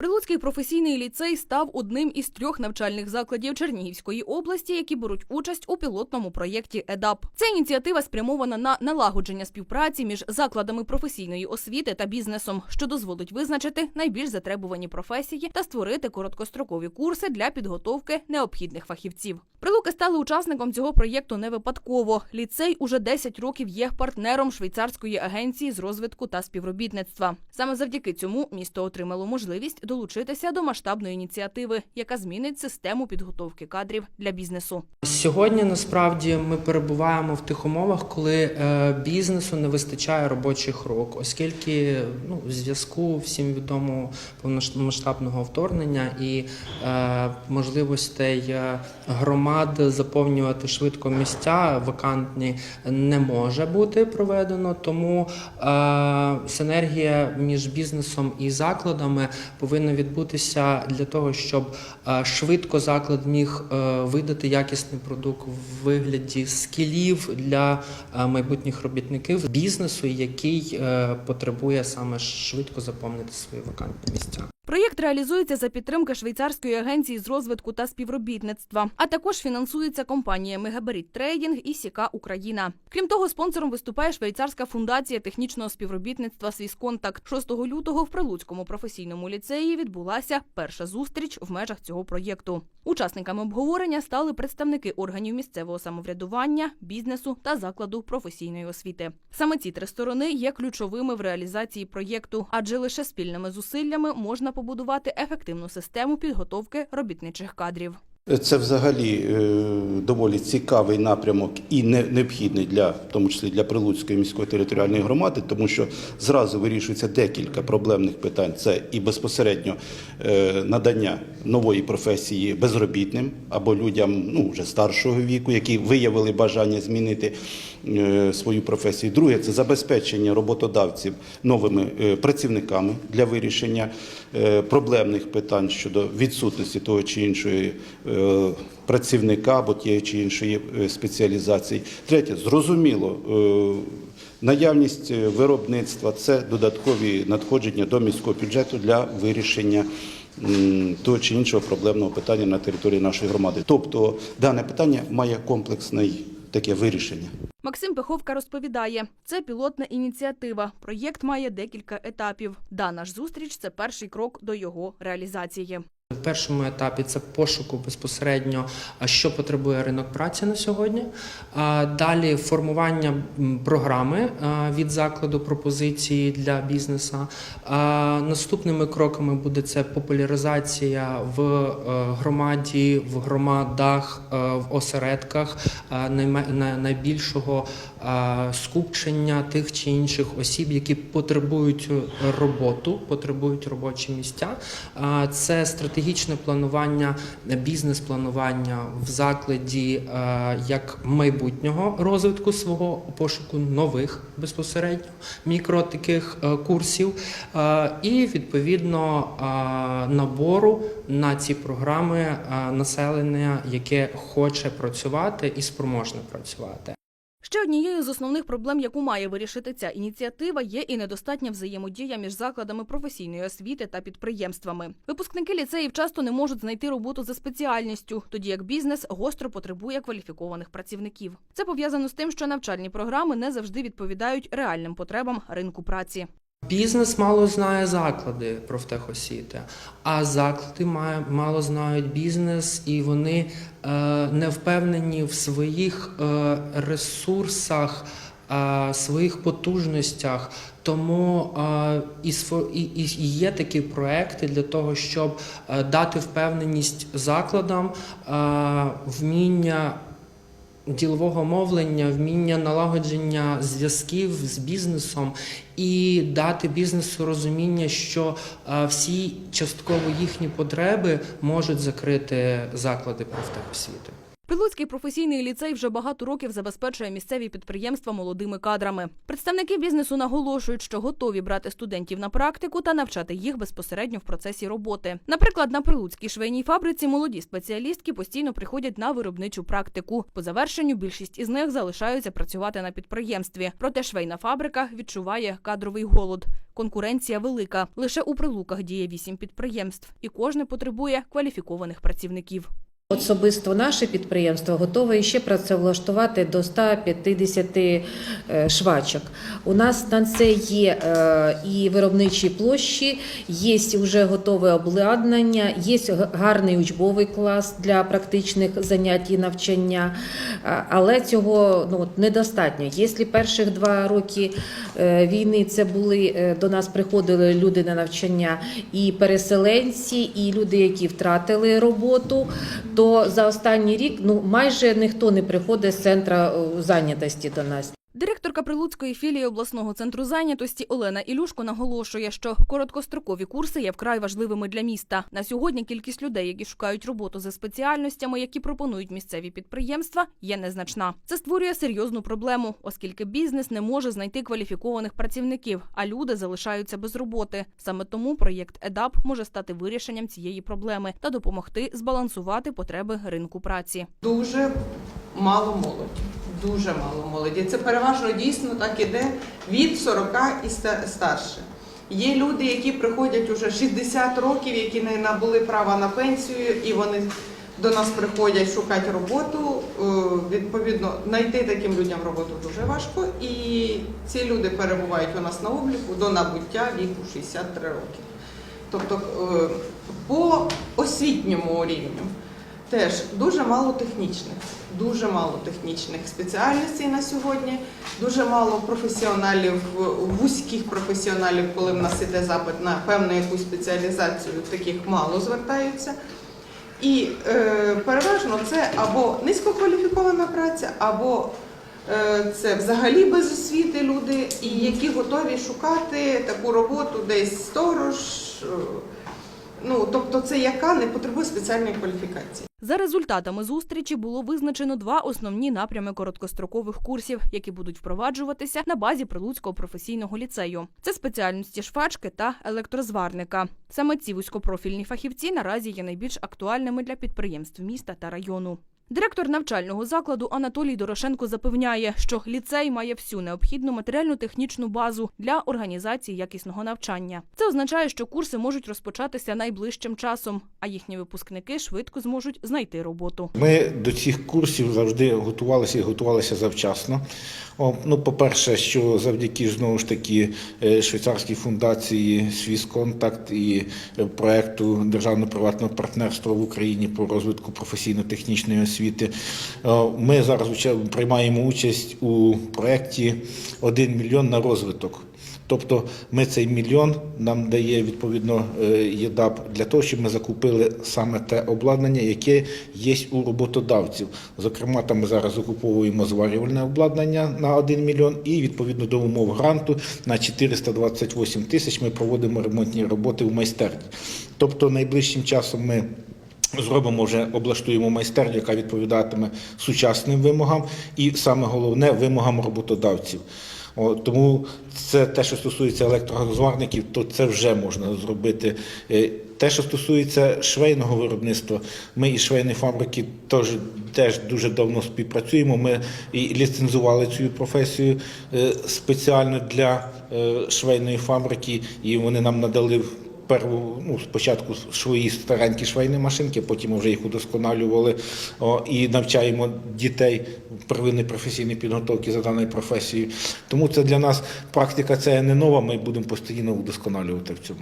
Прилуцький професійний ліцей став одним із трьох навчальних закладів Чернігівської області, які беруть участь у пілотному проєкті ЕДАП. Ця ініціатива спрямована на налагодження співпраці між закладами професійної освіти та бізнесом, що дозволить визначити найбільш затребувані професії та створити короткострокові курси для підготовки необхідних фахівців. Прилуки стали учасником цього проєкту не випадково. Ліцей уже 10 років є партнером швейцарської агенції з розвитку та співробітництва. Саме завдяки цьому місто отримало можливість долучитися до масштабної ініціативи, яка змінить систему підготовки кадрів для бізнесу. Сьогодні насправді ми перебуваємо в тих умовах, коли е, бізнесу не вистачає робочих рук, оскільки ну, в зв'язку всім відомого повномасштабного вторгнення і е, можливостей е, громад заповнювати швидко місця вакантні не може бути проведено. Тому е, синергія між бізнесом і закладами повинна відбутися для того, щоб е, швидко заклад міг е, видати якісний продукт в вигляді скілів для е, майбутніх робітників бізнесу, який потребує саме швидко заповнити свої вакантні місця. Проєкт реалізується за підтримки швейцарської агенції з розвитку та співробітництва, а також фінансується компаніями Габарит Трейдінг і Сіка Україна. Крім того, спонсором виступає швейцарська фундація технічного співробітництва «Свісконтакт». 6 лютого в Прилуцькому професійному ліцеї відбулася перша зустріч в межах цього проєкту. Учасниками обговорення стали представники органів місцевого самоврядування, бізнесу та закладу професійної освіти. Саме ці три сторони є ключовими в реалізації проєкту, адже лише спільними зусиллями можна побудувати ефективну систему підготовки робітничих кадрів. Це взагалі е, доволі цікавий напрямок і не- необхідний для, в тому числі для Прилуцької міської територіальної громади, тому що зразу вирішується декілька проблемних питань. Це і безпосередньо е, надання нової професії безробітним або людям ну, вже старшого віку, які виявили бажання змінити е, свою професію. Друге це забезпечення роботодавців новими працівниками для вирішення проблемних питань щодо відсутності того чи іншої працівника або тієї чи іншої е, спеціалізації. Третє, зрозуміло. е, Наявність е, виробництва це додаткові надходження до міського бюджету для вирішення того чи іншого проблемного питання на території нашої громади. Тобто дане питання має комплексне таке вирішення. Максим Пеховка розповідає, це пілотна ініціатива. Проєкт має декілька етапів. Дана ж зустріч це перший крок до його реалізації. В першому етапі це пошуку безпосередньо, що потребує ринок праці на сьогодні. Далі формування програми від закладу пропозиції для бізнесу. Наступними кроками буде це популяризація в е, громаді, в громадах, е, в осередках е, найбільшого скупчення тих чи інших осіб, які потребують е, роботу, потребують робочі місця. Це стратегічне планування, бізнес-планування в закладі е, як майбутнього розвитку свого пошуку нових безпосередньо мікро таких е, курсів, і відповідно набору на ці програми населення, яке хоче працювати і спроможне працювати. Ще однією з основних проблем, яку має вирішити ця ініціатива, є і недостатня взаємодія між закладами професійної освіти та підприємствами. Випускники ліцеїв часто не можуть знайти роботу за спеціальністю, тоді як бізнес гостро потребує кваліфікованих працівників. Це пов'язано з тим, що навчальні програми не завжди відповідають реальним потребам ринку праці. Бізнес мало знає заклади профтехосвіти, а заклади мало знають бізнес, і вони е, не впевнені в своїх е, ресурсах, е, своїх потужностях. Тому і, є такі проекти для того, щоб дати впевненість закладам, вміння ділового мовлення, вміння налагодження зв'язків з бізнесом і дати бізнесу розуміння, що е, всі частково їхні потреби можуть закрити заклади профтехосвіти. Прилуцький професійний ліцей вже багато років забезпечує місцеві підприємства молодими кадрами. Представники бізнесу наголошують, що готові брати студентів на практику та навчати їх безпосередньо в процесі роботи. Наприклад, на Прилуцькій швейній фабриці молоді спеціалістки постійно приходять на виробничу практику. По завершенню більшість із них залишаються працювати на підприємстві. Проте швейна фабрика відчуває кадровий голод. Конкуренція велика. Лише у прилуках діє вісім підприємств, і кожне потребує кваліфікованих працівників. Особисто наше підприємство готове ще працевлаштувати до 150 е, швачок. У нас на це є е, і виробничі площі, є вже готове обладнання, є гарний учбовий клас для практичних занять і навчання, але цього ну, недостатньо. Якщо перших два роки е, війни це були до нас приходили люди на навчання і переселенці, і люди, які втратили роботу, то за останній рік ну майже ніхто не приходить з центру е, зайнятості до нас. Директорка Прилуцької філії обласного центру зайнятості Олена Ілюшко наголошує, що короткострокові курси є вкрай важливими для міста. На сьогодні кількість людей, які шукають роботу за спеціальностями, які пропонують місцеві підприємства, є незначна. Це створює серйозну проблему, оскільки бізнес не може знайти кваліфікованих працівників, а люди залишаються без роботи. Саме тому проєкт ЕДАП може стати вирішенням цієї проблеми та допомогти збалансувати потреби ринку праці. дуже мало молоді. Дуже мало молоді. Це переважно дійсно так іде від 40 і старше. Є люди, які приходять уже 60 років, які не набули права на пенсію, і вони до нас приходять шукати роботу. Е, Відповідно, знайти таким людям роботу дуже важко. І ці люди перебувають у нас на обліку до набуття віку 63 роки. Тобто е, по освітньому рівню теж дуже мало технічних, дуже мало технічних спеціальностей на сьогодні, дуже мало професіоналів, вузьких професіоналів, коли в нас іде запит на певну якусь спеціалізацію, таких мало звертаються. І е, переважно це або низькокваліфікована праця, або е, це взагалі без освіти люди, і які готові шукати таку роботу десь сторож. Ну, тобто це яка не потребує спеціальної кваліфікації. За результатами зустрічі було визначено два основні напрями короткострокових курсів, які будуть впроваджуватися на базі Прилуцького професійного ліцею. Це спеціальності швачки та електрозварника. Саме ці вузькопрофільні фахівці наразі є найбільш актуальними для підприємств міста та району. Директор навчального закладу Анатолій Дорошенко запевняє, що ліцей має всю необхідну матеріально-технічну базу для організації якісного навчання. Це означає, що курси можуть розпочатися найближчим часом, а їхні випускники швидко зможуть знайти роботу. Ми до цих курсів завжди готувалися і готувалися завчасно. Ну, по-перше, що завдяки знову ж таки е, швейцарській фундації «Свісконтакт» і е, проекту державно-приватного партнерства в Україні по розвитку професійно-технічної освіти. Е, Ми зараз приймаємо участь у проєкті «1 мільйон на розвиток. Тобто ми цей мільйон нам дає відповідно е, ЄДАП для того, щоб ми закупили саме те обладнання, яке є у роботодавців. Зокрема, там ми зараз закуповуємо зварювальне обладнання на 1 мільйон, і відповідно до умов гранту на 428 тисяч ми проводимо ремонтні роботи в майстерні. Тобто, найближчим часом ми. Зробимо вже облаштуємо майстерню, яка відповідатиме сучасним вимогам, і саме головне вимогам роботодавців. О, тому це те, що стосується електрозварників, то це вже можна зробити. Е, Те, що стосується швейного виробництва, ми із швейної фабрики теж, теж дуже давно співпрацюємо. Ми і ліцензували цю професію е, спеціально для е, швейної фабрики, і вони нам надали Перву, ну, спочатку свої старенькі швейні машинки, потім ми вже їх удосконалювали о, і навчаємо дітей первинної професійної підготовки за даною професією. Тому це для нас практика це не нова, ми будемо постійно удосконалювати в цьому.